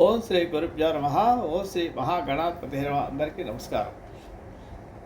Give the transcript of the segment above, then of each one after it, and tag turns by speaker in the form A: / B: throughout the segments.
A: ఓం శ్రీ గురుభ్యో నమ. ఓం శ్రీ మహాగణాధిపతి నమ. అందరికీ నమస్కారం.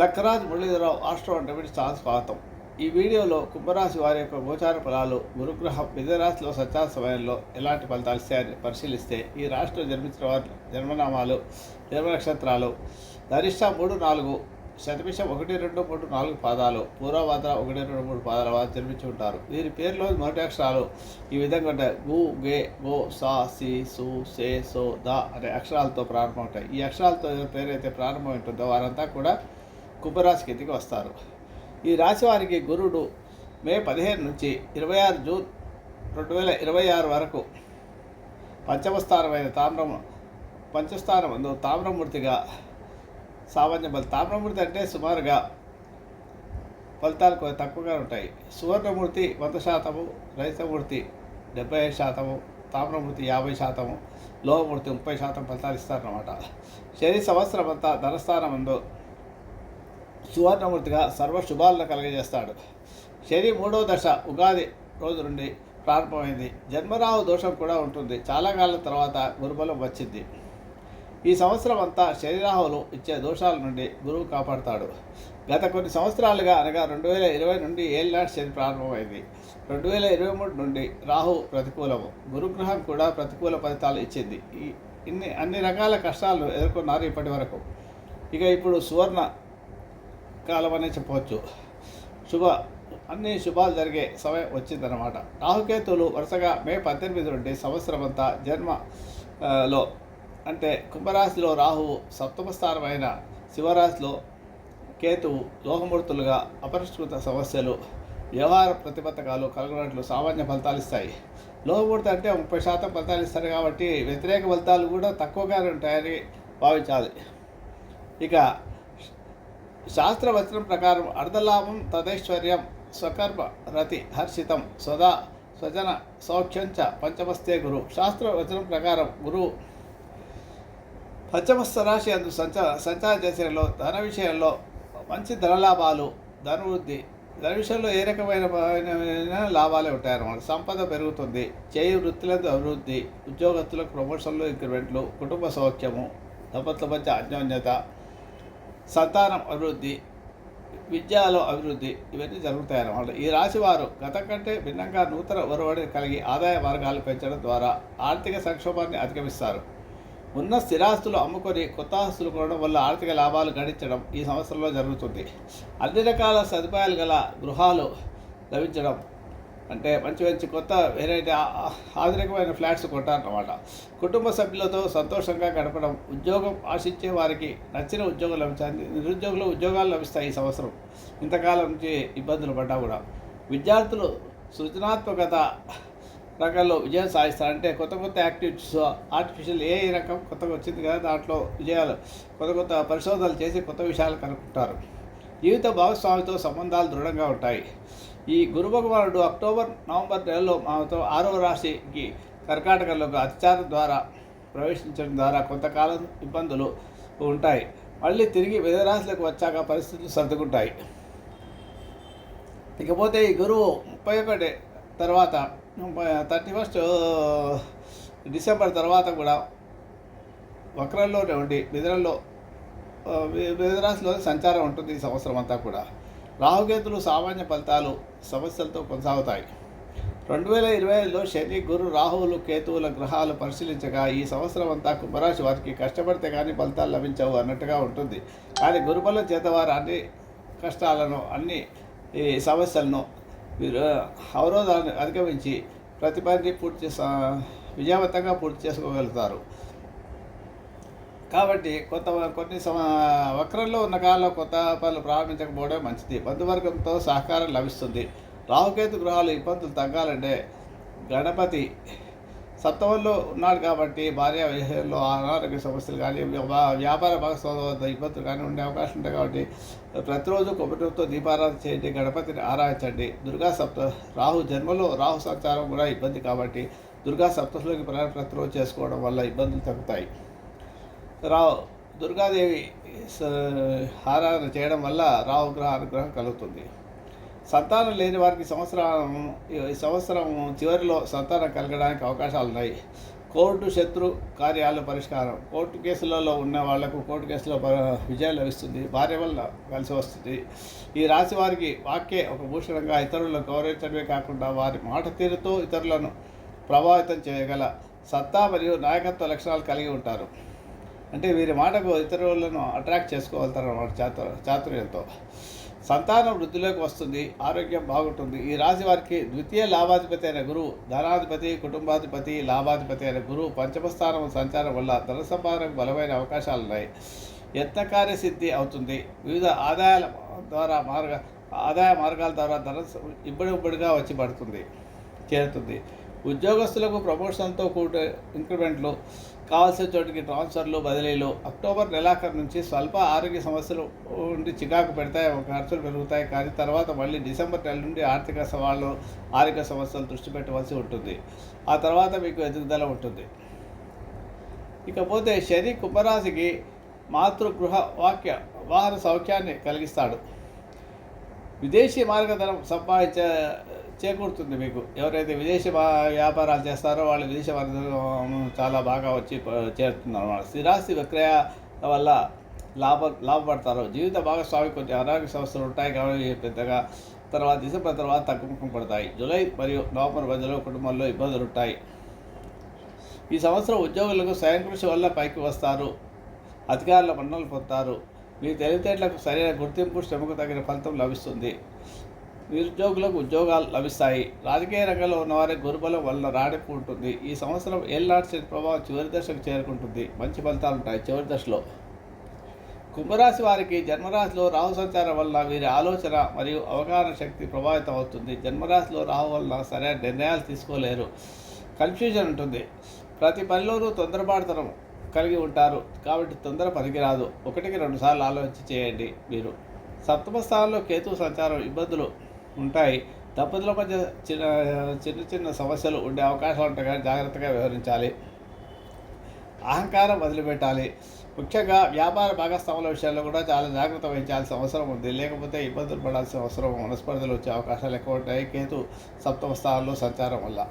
A: Lakkaraj Muralidhararao astro debit chance స్వాగతం. ఈ వీడియోలో కుంభరాశి వారి యొక్క గోచార ఫలాలు గురుగ్రహం మిథునరాశిలో సత్యా సమయంలో ఎలాంటి ఫలితాలు ఇస్తాయని పరిశీలిస్తే ఈ రాష్ట్రంలో జన్మించిన వారి జన్మనామాలు జన్మ నక్షత్రాలు గరిష్ట మూడు నాలుగు శతభిషం ఒకటి రెండు మూడు నాలుగు పాదాలు. పూర్వభద్ర ఒకటి రెండు మూడు పాదాల వారు జన్మించి ఉంటారు. వీరి పేరులో మొదటి అక్షరాలు ఈ విధంగా ఉంటాయి గు గే గో సా సి సు సే సో ద అనే అక్షరాలతో ప్రారంభమవుతాయి ఈ అక్షరాలతో పేరు పేరైతే ప్రారంభం ఉంటుందో వారంతా కూడా కుంభరాశి కిందికి వస్తారు. ఈ రాశి వారికి గురుడు మే పదిహేను నుంచి ఇరవై ఆరు జూన్ రెండు వేల ఇరవై ఆరు వరకు పంచమస్థానమైన తామ్రము తామ్రం పంచస్థానం అందు తామ్రమూర్తిగా సామాన్య బలి తామ్రమూర్తి అంటే సుమారుగా ఫలితాలు కొంచెం తక్కువగా ఉంటాయి. సువర్ణమూర్తి వంద శాతము రహితమూర్తి డెబ్బై ఐదు శాతము తామ్రమూర్తి యాభై శాతము లోహమూర్తి ముప్పై శాతం ఫలితాలు ఇస్తారన్నమాట. శని సంవత్సరం అంతా ధనస్థానం ఉందో సువర్ణమూర్తిగా సర్వ శుభాలను కలిగజేస్తాడు. శని మూడో దశ ఉగాది రోజు నుండి ప్రారంభమైంది. జన్మరావు దోషం కూడా ఉంటుంది. చాలా కాలం తర్వాత గురుబలం వచ్చింది. ఈ సంవత్సరం అంతా శరీరాహులు ఇచ్చే దోషాల నుండి గురువు కాపాడుతాడు. గత కొన్ని సంవత్సరాలుగా అనగా రెండు వేల ఇరవై నుండి ఏళ్ళనాటి శని ప్రారంభమైంది. రెండు వేల ఇరవై మూడు నుండి రాహు ప్రతికూలము. గురుగ్రహం కూడా ప్రతికూల ఫలితాలు ఇచ్చింది. ఈ ఇన్ని అన్ని రకాల కష్టాలను ఎదుర్కొన్నారు ఇప్పటి వరకు. ఇక ఇప్పుడు సువర్ణ కాలం అనే చెప్పవచ్చు. శుభ అన్ని శుభాలు జరిగే సమయం వచ్చిందన్నమాట. రాహుకేతులు వరుసగా మే పద్దెనిమిది నుండి సంవత్సరం అంతా జన్మ లో అంటే కుంభరాశిలో రాహువు సప్తమ స్థానమైన శివరాశిలో కేతువు లోహమూర్తులుగా అపరిష్కృత సమస్యలు వ్యవహార ప్రతిబద్ధకాలు కలుగునట్లు సామాన్య ఫలితాలు ఇస్తాయి. లోహమూర్తి అంటే ముప్పై శాతం ఫలితాలు ఇస్తారు కాబట్టి వ్యతిరేక ఫలితాలు కూడా తక్కువగానే ఉంటాయని భావించాలి. ఇక శాస్త్రవచనం ప్రకారం అర్ధలాభం తదైశ్వర్యం స్వకర్మ రతి హర్షితం సదా స్వజన సౌఖ్యంచ పంచమస్తే గురు. శాస్త్రవచనం ప్రకారం గురువు పంచమస్థ రాశి అందు సంచ సంచార చేసేలో ధన విషయంలో మంచి ధనలాభాలు ధనవృద్ధి. ధన విషయంలో ఏ రకమైన పరమైన లాభాలే ఉంటాయన్నమాట. సంపద పెరుగుతుంది చేయి వృత్తులందు అభివృద్ధి ఉద్యోగస్తులకు ప్రమోషన్లు ఇంక్రిమెంట్లు కుటుంబ సౌఖ్యము దంపతుల మధ్య అన్యోన్యత సంతానం అభివృద్ధి విద్యలో అభివృద్ధి ఇవన్నీ జరుగుతాయన్నమాట. ఈ రాశి వారు గతం కంటే భిన్నంగా నూతన ఒరవడి కలిగి ఆదాయ మార్గాలు పెంచడం ద్వారా ఆర్థిక సంక్షోభాన్ని అధిగమిస్తారు. ఉన్న స్థిరాస్తులు అమ్ముకొని కొత్త ఆస్తులు కొనడం వల్ల ఆర్థిక లాభాలు గడించడం ఈ సంవత్సరంలో జరుగుతుంది. అన్ని రకాల సదుపాయాలు గల గృహాలు లభించడం అంటే మంచి మంచి కొత్త వెరైటీ ఆధునికమైన ఫ్లాట్స్ కొంటారన్నమాట కుటుంబ సభ్యులతో సంతోషంగా గడపడం ఉద్యోగం ఆశించే వారికి నచ్చిన ఉద్యోగం లభించాలి నిరుద్యోగులు ఉద్యోగాలు లభిస్తాయి ఈ సంవత్సరం. ఇంతకాలం నుంచి ఇబ్బందులు పడ్డా కూడా. విద్యార్థులు సృజనాత్మకత రంగంలో విజయం సాధిస్తారంటే కొత్త కొత్త యాక్టివిటీస్ ఆర్టిఫిషియల్ ఏ రకం కొత్తగా వచ్చింది కదా దాంట్లో విజయాలు కొత్త కొత్త పరిశోధనలు చేసి కొత్త విషయాలు కనుక్కుంటారు. జీవిత భాగస్వామితో సంబంధాలు దృఢంగా ఉంటాయి. ఈ గురు భగవానుడు అక్టోబర్ నవంబర్ నెలలో మాతో ఆరవ రాశికి కర్కాటకంలోకి అతిచారం ద్వారా ప్రవేశించడం ద్వారా కొంతకాలం ఇబ్బందులు ఉంటాయి. మళ్ళీ తిరిగి రాశులకు వచ్చాక పరిస్థితులు సర్దుకుంటాయి. ఇకపోతే ఈ గురువు ముప్పై ఒకటి తర్వాత థర్టీ ఫస్ట్ డిసెంబర్ తర్వాత కూడా వక్రంలో ఉండి మిథునంలో ఆ, సంచారం ఉంటుంది ఈ సంవత్సరం అంతా కూడా. రాహుకేతులు సామాన్య ఫలితాలు సమస్యలతో కొనసాగుతాయి. రెండు వేల ఇరవై ఐదులో శని గురు రాహువులు కేతువుల గ్రహాలు పరిశీలించగా ఈ సంవత్సరం అంతా కుంభరాశి వారికి కష్టపడితే కానీ ఫలితాలు లభించవు అన్నట్టుగా ఉంటుంది. కానీ గురుబలం చేత వారు అన్ని కష్టాలను అన్ని ఈ సమస్యలను వీరు అవరోధాన్ని అధిగమించి ప్రతి పనిని పూర్తి చేసా విజయవంతంగా పూర్తి చేసుకోగలుగుతారు. కాబట్టి కొత్త కొన్ని సమ వక్రంలో ఉన్న కాలంలో కొత్త పనులు ప్రారంభించకపోవడం మంచిది. బంధువర్గంతో సహకారం లభిస్తుంది. రాహుకేతు గృహాలు ఇబ్బందులు తగ్గాలంటే గణపతి సప్తమంలో ఉన్నాడు కాబట్టి భార్య విషయంలో అనారోగ్య సమస్యలు కానీ వ్యాపార భాగస్వామ్య ఇబ్బందులు కానీ ఉండే అవకాశం ఉంటాయి కాబట్టి ప్రతిరోజు కొబ్బరితో దీపారాధన చేయండి గణపతిని ఆరాధించండి. దుర్గా సప్త రాహు జన్మలో రాహు సంచారం కూడా ఇబ్బంది కాబట్టి దుర్గా సప్తలోకి ప్రయాణం ప్రతిరోజు చేసుకోవడం వల్ల ఇబ్బందులు తగ్గుతాయి. రావు దుర్గాదేవి ఆరాధన చేయడం వల్ల రాహుగ్రహ అనుగ్రహం కలుగుతుంది. సంతానం లేని వారికి సంవత్సరం ఈ సంవత్సరం చివరిలో సంతానం కలగడానికి అవకాశాలు ఉన్నాయి. కోర్టు శత్రు కార్యాల పరిష్కారం. కోర్టు కేసులలో ఉన్న వాళ్ళకు కోర్టు కేసులో విజయం లభిస్తుంది. భార్య వల్ల కలిసి వస్తుంది. ఈ రాశి వారికి వాక్యే ఒక భూషణంగా ఇతరులను గౌరవించడమే కాకుండా వారి మాట తీరుతో ఇతరులను ప్రభావితం చేయగల సత్తా మరియు నాయకత్వ లక్షణాలు కలిగి ఉంటారు. అంటే వీరి మాటకు ఇతరులను అట్రాక్ట్ చేసుకోగలుగుతారు అన్నమాట చాతు చాతుర్యంతో. సంతానం వృద్ధిలోకి వస్తుంది ఆరోగ్యం బాగుంటుంది. ఈ రాశి వారికి ద్వితీయ లాభాధిపతి అయిన గురువు ధనాధిపతి కుటుంబాధిపతి లాభాధిపతి అయిన గురువు పంచమస్థానం సంచారం వల్ల ధన సంపాదనకు బలమైన అవకాశాలు ఉన్నాయి. యత్నకార్య కార్యసిద్ధి అవుతుంది. వివిధ ఆదాయాల ద్వారా మార్గ ఆదాయ మార్గాల ద్వారా ధన ఇబ్బడి ఇబ్బడిగా వచ్చి పడుతుంది చేరుతుంది. ఉద్యోగస్తులకు ప్రమోషన్తో కూడిన ఇంక్రిమెంట్లు కావాల్సిన చోటికి ట్రాన్స్ఫర్లు బదిలీలు. అక్టోబర్ నెలాఖరు నుంచి స్వల్ప ఆరోగ్య సమస్యలు ఉండి చికాకు పెడతాయి ఒక ఖర్చులు పెరుగుతాయి. కానీ తర్వాత మళ్ళీ డిసెంబర్ నెల నుండి ఆర్థిక సవాళ్ళు ఆరోగ్య సమస్యలు దృష్టి పెట్టవలసి ఉంటుంది. ఆ తర్వాత మీకు ఎదుగుదల ఉంటుంది. ఇకపోతే శని కుంభరాశికి మాతృగృహ వాక్య వాహన సౌఖ్యాన్ని కలిగిస్తాడు. విదేశీ మార్గధనం సంపాదించ చేకూరుతుంది మీకు. ఎవరైతే విదేశీ వ్యాపారాలు చేస్తారో వాళ్ళు విదేశీ చాలా బాగా వచ్చి చేరుతున్నారు అన్నమాట. స్థిరాస్తి విక్రయ వల్ల లాభ లాభపడతారు. జీవిత భాగస్వామి కొంచెం అనారోగ్య సమస్యలు ఉంటాయి కాబట్టి పెద్దగా తర్వాత డిసెంబర్ తర్వాత తగ్గుముఖం పడతాయి. జూలై మరియు నవంబర్ మధ్యలో కుటుంబంలో ఇబ్బందులు ఉంటాయి. ఈ సంవత్సరం ఉద్యోగులకు స్వయం కృషి వల్ల పైకి వస్తారు. అధికారుల మన్నలు పొందుతారు. మీ తెలివితేటలకు సరైన గుర్తింపు శ్రమకు తగిన ఫలితం లభిస్తుంది. నిరుద్యోగులకు ఉద్యోగాలు లభిస్తాయి. రాజకీయ రంగంలో ఉన్నవారి గురుబలం వల్ల రాడింపు ఉంటుంది ఈ సంవత్సరం ఏళ్ళనాటి శని ప్రభావం చివరి దశకు చేరుకుంటుంది. మంచి ఫలితాలు ఉంటాయి చివరి దశలో. కుంభరాశి వారికి జన్మరాశిలో రాహు సంచారం వల్ల వీరి ఆలోచన మరియు అవగాహన శక్తి ప్రభావితం అవుతుంది. జన్మరాశిలో రాహు వల్ల సరైన నిర్ణయాలు తీసుకోలేరు. కన్ఫ్యూజన్ ఉంటుంది. ప్రతి పనిలోనూ తొందరపాటుతనం కలిగి ఉంటారు. కాబట్టి తొందర పనికిరాదు. ఒకటికి రెండుసార్లు ఆలోచించి చేయండి మీరు. సప్తమ స్థానంలో కేతు సంచారం ఇబ్బందులు ఉంటాయి. దంపతుల మధ్య చిన్న చిన్న చిన్న సమస్యలు ఉండే అవకాశాలు ఉంటాయి కానీ జాగ్రత్తగా వ్యవహరించాలి. అహంకారం వదిలిపెట్టాలి. ముఖ్యంగా వ్యాపార భాగస్వాముల విషయాల్లో కూడా చాలా జాగ్రత్త వహించాల్సిన అవసరం ఉంది. లేకపోతే ఇబ్బందులు పడాల్సిన అవసరం మనస్పర్ధలు వచ్చే అవకాశాలు ఎక్కువ ఉంటాయి. కేతు సప్తమ స్థానంలో సంచారం వల్ల.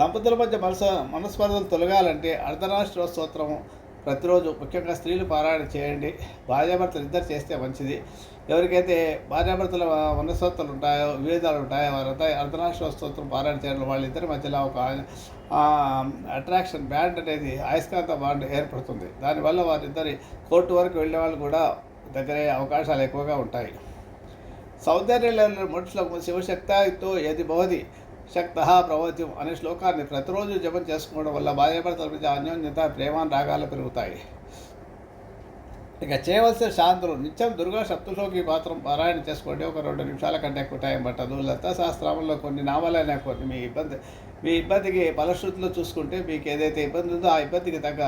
A: దంపతుల మధ్య మనసు మనస్పర్ధలు తొలగాలంటే అర్ధరాష్ట్ర స్తోత్రము ప్రతిరోజు ముఖ్యంగా స్త్రీలు పారాయణ చేయండి. భార్యాభర్తలు ఇద్దరు చేస్తే మంచిది. ఎవరికైతే భార్యాభర్తల మనస్తత్వాలు ఉంటాయో విభేదాలు ఉంటాయో వారంతా అర్ధనాశ్వ స్తోత్రం పారాయణ చేయడం వాళ్ళిద్దరి మధ్యలో ఒక అట్రాక్షన్ బ్యాండ్ అనేది అయస్కాంత బాండ్ ఏర్పడుతుంది. దానివల్ల వారిద్దరి కోర్టు వరకు వెళ్ళే వాళ్ళు కూడా దగ్గరయ్యే అవకాశాలు ఎక్కువగా ఉంటాయి. సౌందర్యంలో మనుషులకు శివశక్తితో ఏది భవతి శక్త ప్రవచం అనే శ్లోకాన్ని ప్రతిరోజు జపం చేసుకోవడం వల్ల భార్యాభర్తల మధ్య అన్యోన్యత ప్రేమ రాగాలు పెరుగుతాయి. ఇక చేయవలసిన శాంతులు నిత్యం దుర్గా సప్తలోకి పాత్రం పారాయణ చేసుకోండి. ఒక రెండు నిమిషాల కంటే ఎక్కువ టైం పట్టదు. లతా శాస్త్రంలో కొన్ని నామాలైనా కొన్ని మీ ఇబ్బంది మీ ఇబ్బందికి ఫలశ్రుతిలో చూసుకుంటే మీకు ఏదైతే ఇబ్బంది ఉందో ఆ ఇబ్బందికి తగ్గ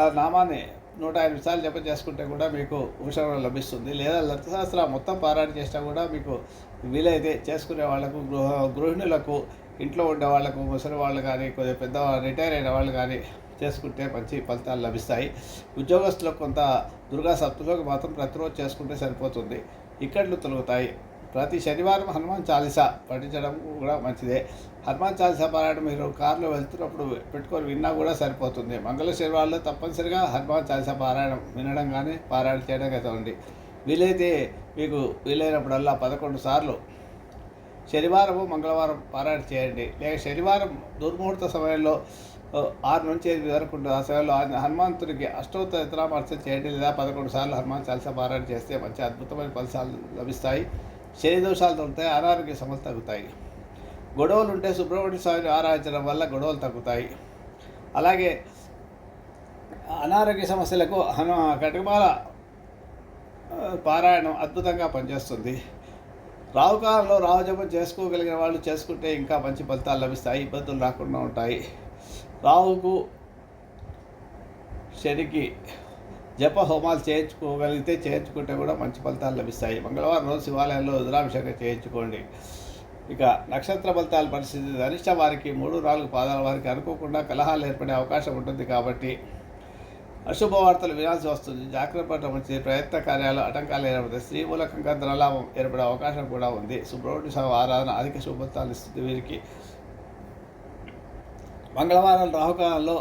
A: ఆ నామాన్ని నూట ఐదు సార్లు జపం చేసుకుంటే కూడా మీకు ఉపశమనం లభిస్తుంది. లేదా లక్షశాస్త్ర మొత్తం పారాయణ చేసినా కూడా మీకు వీలైతే చేసుకునే వాళ్ళకు గృహ గృహిణులకు ఇంట్లో ఉండే వాళ్ళకు ముసలి వాళ్ళు కానీ కొద్దిగా పెద్ద రిటైర్ అయిన వాళ్ళు కానీ చేసుకుంటే మంచి ఫలితాలు లభిస్తాయి. ఉద్యోగస్తులకు కొంత దుర్గా సప్తులోకి మాత్రం ప్రతిరోజు చేసుకుంటే సరిపోతుంది. ఇక్కడ్లు తొలుగుతాయి. ప్రతి శనివారం హనుమాన్ చాలీసా పఠించడం కూడా మంచిదే. హనుమాన్ చాలీసా పారాయణం మీరు కారులో వెళ్తున్నప్పుడు పెట్టుకొని విన్నా కూడా సరిపోతుంది. మంగళ శనివారంలో తప్పనిసరిగా హనుమాన్ చాలీసా పారాయణం వినడం కానీ పారాయణ చేయడం కదండి వీలైతే మీకు వీలైనప్పుడల్లా పదకొండు సార్లు శనివారం మంగళవారం పారాయణ చేయండి. లేక శనివారం దుర్ముహూర్త సమయంలో ఆరు నుంచి ఎనిమిది వరకు ఉంటుంది ఆ సమయంలో ఆ హనుమంతుడికి అష్టోత్తర చేయండి. లేదా పదకొండు సార్లు హనుమాన్ చాలీసా పారాయణ చేస్తే మంచి అద్భుతమైన ఫలితాలు లభిస్తాయి. శని దోషాలు తగ్గుతాయి అనారోగ్య సమస్యలు తగ్గుతాయి. గొడవలు ఉంటే సుబ్రహ్మణ్య స్వామిని ఆరాధించడం వల్ల గొడవలు తగ్గుతాయి. అలాగే అనారోగ్య సమస్యలకు హను కటకమాల పారాయణం అద్భుతంగా పనిచేస్తుంది. రావు కాలంలో రావుజపం చేసుకోగలిగిన వాళ్ళు చేసుకుంటే ఇంకా మంచి ఫలితాలు లభిస్తాయి ఇబ్బందులు రాకుండా ఉంటాయి. రావుకు శనికి జప హోమాలు చేయించుకోగలిగితే చేయించుకుంటే కూడా మంచి ఫలితాలు లభిస్తాయి. మంగళవారం రోజు శివాలయంలో రుద్రాభిషేకం చేయించుకోండి. ఇక నక్షత్ర ఫలితాల పరిస్థితి ధనిష్ట వారికి మూడు నాలుగు పాదాల వారికి అనుకోకుండా కలహాలు ఏర్పడే అవకాశం ఉంటుంది కాబట్టి అశుభవార్తలు వినాల్సి వస్తుంది. జాగ్రత్త పడడం మంచిది. ప్రయత్న కార్యాలు ఆటంకాలు ఏర్పడతాయి. స్త్రీ మూలకంగా ధనలాభం ఏర్పడే అవకాశం కూడా ఉంది. సుబ్రహ్మణ్య సభ ఆరాధన అధిక శుభత్వాలు ఇస్తుంది వీరికి. మంగళవారం రాహుకాలంలో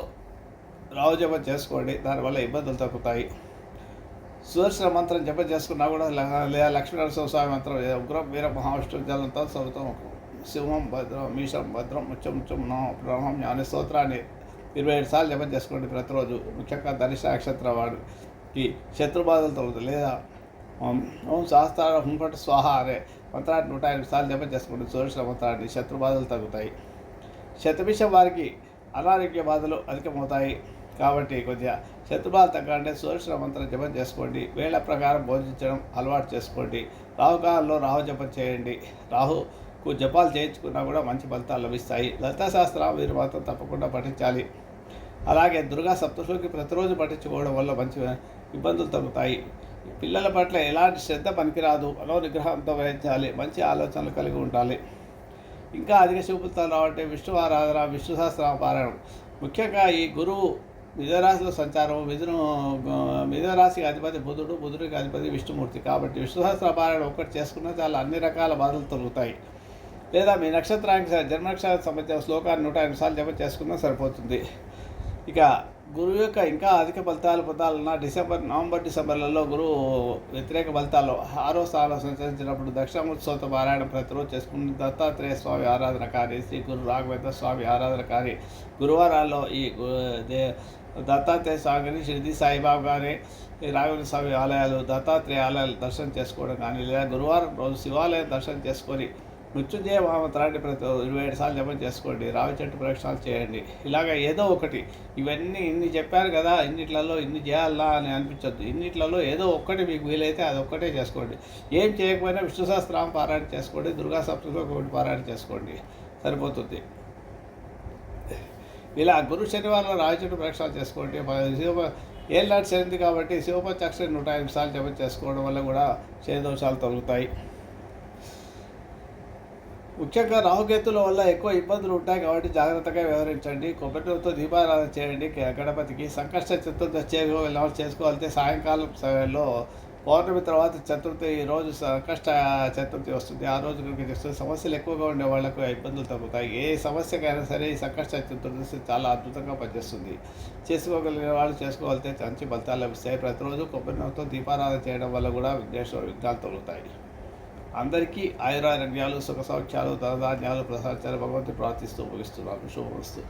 A: రావు జపం చేసుకోండి దానివల్ల ఇబ్బందులు తగ్గుతాయి. సుదర్శన మంత్రం జప చేసుకున్నా కూడా లేదా లక్ష్మీనరసింహ స్వామి మంత్రం ఉగ్ర ఉగ్రం వీర మహావిష్ణు జలంతో చదువుతాం శివం భద్రం మీషం భద్రం ముచ్చం ముచ్చం నమః బ్రహ్మం అనే స్తోత్రాన్ని ఇరవై ఏడు సార్లు జపం చేసుకోండి ప్రతిరోజు. ముఖ్యంగా ధనిష్ట నక్షత్ర వాడికి శత్రుబాధలు తగ్గుతాయి లేదా ఓం ఓం శాస్త్ర హుంకట స్వాహ అనే మంత్రాన్ని నూట ఎనిమిది సార్లు జపం చేసుకోండి సుదర్శన మంత్రాన్ని శత్రుబాధలు తగ్గుతాయి. శతభిషం వారికి అనారోగ్య బాధలు అధికమవుతాయి. కాబట్టి కొద్దిగా శత్రుబాధ తగ్గంటే సుదర్శన మంత్రం జపం చేసుకోండి. వేళ ప్రకారం భోజించడం అలవాటు చేసుకోండి. రాహుకాలంలో రాహు జపం చేయండి. రాహుకు జపాలు చేయించుకున్నా కూడా మంచి ఫలితాలు లభిస్తాయి. లలితా శాస్త్రం మీరు మాత్రం తప్పకుండా పఠించాలి. అలాగే దుర్గా సప్తశులకి ప్రతిరోజు పఠించుకోవడం వల్ల మంచి ఇబ్బందులు తగ్గుతాయి. పిల్లల పట్ల ఎలాంటి శ్రద్ధ పనికిరాదు. మనో నిగ్రహంతో వహించాలి మంచి ఆలోచనలు కలిగి ఉండాలి. ఇంకా అధిక శుభఫలితాలు రావాలంటే విష్ణు ఆరాధన విష్ణు సహస్ర పారాయణం. ముఖ్యంగా ఈ గురువు మిథరాశిలో సంచారం మిథును మిథరాశికి అధిపతి బుధుడు బుధుడికి అధిపతి విష్ణుమూర్తి. కాబట్టి విష్ణు సహస్ర ఒక్కటి చేసుకున్నా చాలా అన్ని రకాల బాధలు తొలుగుతాయి. లేదా మీ నక్షత్రానికి స- జన్మ నక్షత్రానికి సంబంధించిన శ్లోకాన్ని నూట ఎనిమిది సార్లు జమ చేసుకున్నా సరిపోతుంది. ఇక గురువు యొక్క ఇంకా అధిక ఫలితాలు పొందాలన్న డిసెంబర్ నవంబర్ డిసెంబర్లలో గురువు వ్యతిరేక ఫలితాలు. ఆరో స్థానంలో సంచరించినప్పుడు దక్షిణామూర్తి పారాయణ ప్రతిరోజు చేసుకున్న దత్తాత్రేయ స్వామి ఆరాధన కానీ శ్రీ గురు రాఘవేంద్ర స్వామి ఆరాధన కానీ గురువారాల్లో ఈ దే దత్తాత్రేయ స్వామి కానీ షిరిడి సాయిబాబా కానీ రాఘవేంద్ర స్వామి ఆలయాలు దత్తాత్రేయ ఆలయాలు దర్శనం చేసుకోవడం కానీ లేదా గురువారం రోజు శివాలయం దర్శనం చేసుకొని మృత్యుంజయ మహామంత్రాన్ని ప్రతి ఇరవై ఏడు సార్లు జపం చేసుకోండి రావి చెట్టు చేయండి. ఇలాగ ఏదో ఒకటి. ఇవన్నీ ఇన్ని చెప్పారు కదా ఇన్నిట్లలో ఇన్ని చేయాలా అని అనిపించద్దు. ఇన్నిట్లలో ఏదో ఒక్కటి మీకు వీలైతే అది ఒక్కటే చేసుకోండి. ఏం చేయకపోయినా విష్ణు సహస్రనామ పారాయణ చేసుకోండి దుర్గా సప్తమి ఒకటి పారాయణ చేసుకోండి. సరిపోతుంది. ఇలా గురు శనివారం రావి ప్రక్షాళన చేసుకుంటే చేసుకోండి శివ ఏళ్ళనాటి శనిది కాబట్టి శివపంచాక్షరి నూట ఎనిమిది సార్లు జపం చేసుకోవడం వల్ల కూడా శని దోషాలు తొలుగుతాయి. ముఖ్యంగా రాహుకేతుల వల్ల ఎక్కువ ఇబ్బందులు ఉంటాయి కాబట్టి జాగ్రత్తగా వ్యవహరించండి. కొబ్బరితో దీపారాధన చేయండి. గణపతికి సంకష్ట చతుర్దశి ఎలా చేసుకోవాలంటే సాయంకాలం సమయంలో పౌర్ణమి తర్వాత చతుర్థి ఈ రోజు సంకష్ట చతుర్థి వస్తుంది. ఆ రోజు కనుక చేస్తుంది సమస్యలు ఎక్కువగా ఉండే వాళ్ళకు ఇబ్బందులు తగ్గుతాయి. ఏ సమస్యకైనా సరే ఈ సంకష్ట చతుర్థి చాలా అద్భుతంగా పనిచేస్తుంది. చేసుకోగలిగిన వాళ్ళు చేసుకోగలిగితే మంచి ఫలితాలు లభిస్తాయి. ప్రతిరోజు కొబ్బరితో దీపారాధన చేయడం వల్ల కూడా విఘ్నేశ్వర విఘ్నాలు తొలుగుతాయి. అందరికీ ఆయురారోగ్యాలు సుఖ సౌఖ్యాలు ధనధాన్యాలు ప్రసాదాలు భగవంతుని ప్రార్థిస్తూ ముగిస్తున్నాను. శుభమస్తు.